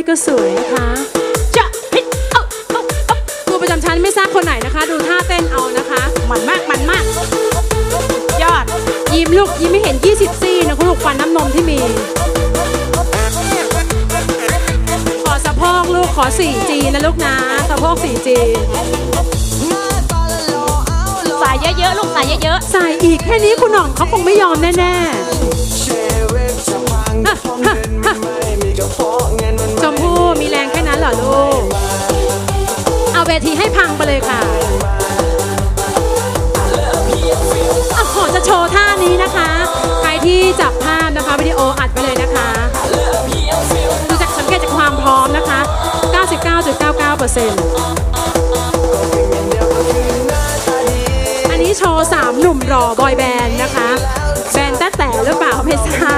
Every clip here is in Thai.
ก็สวยนะคะจะฮิตเอาเอาเอาครูประจำชั้นไม่ทราบคนไหนนะคะ ดูท่าเต้นเอานะคะมันมากมันมาก ยอด ยิ้มลูกยิ้มไม่เห็น 20 ซี่นะคุณลูกฟันน้ำนมที่มี ขอสะโพกลูกขอ 4G นะลูกนะสะโพก 4G สายเยอะๆ ลูกสายเยอะใส่อีกแค่นี้คุณหน่องเขาคงไม่ยอมแน่ๆฮ เอาเวทีให้พังไปเลยค่ะอขอจะโชว์ท่านี้นะคะ ใครที่จับภาพนะคะวิดีโออัดไปเลยนะคะดูจากสังเกตจากความพร้อมนะคะ 99.99%อันนี้โชว์สามหนุ่มรอบอยแบนด์นะคะ แบนด์แต่แต่หรือเปล่าไม่ทราบ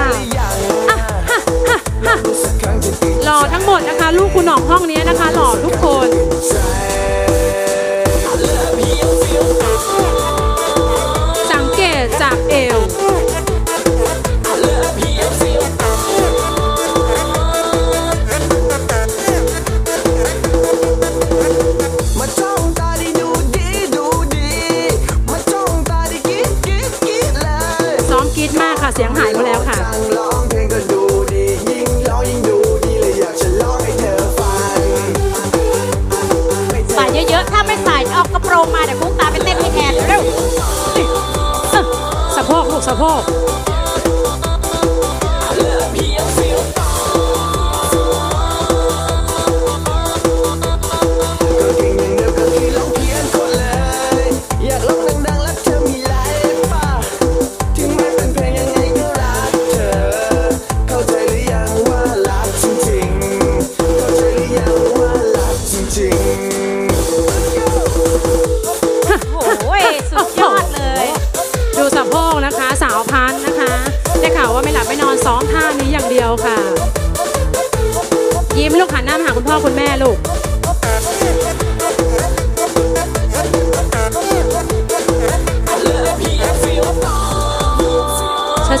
ดมากค่ะ เสียงหายหมดแล้วค่ะจังร้องเพลงก็ดูดียิ่งร้องยิ่งดูดีเลยอยากจะร้องให้เธอฟังๆสายเยอะๆ ถ้าไม่สายออกกระโปรงมาเดี๋ยวพุ๊กตาไปเต้นให้แทนเร็วสะโพกลูกสะโพก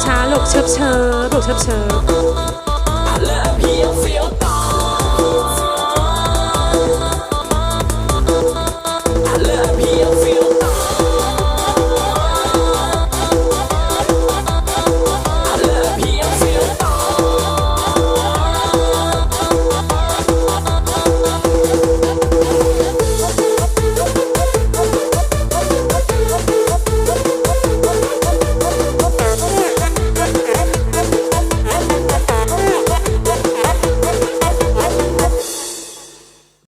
ช้าๆลูกเชิบเชิบลูกเชิบเชิบ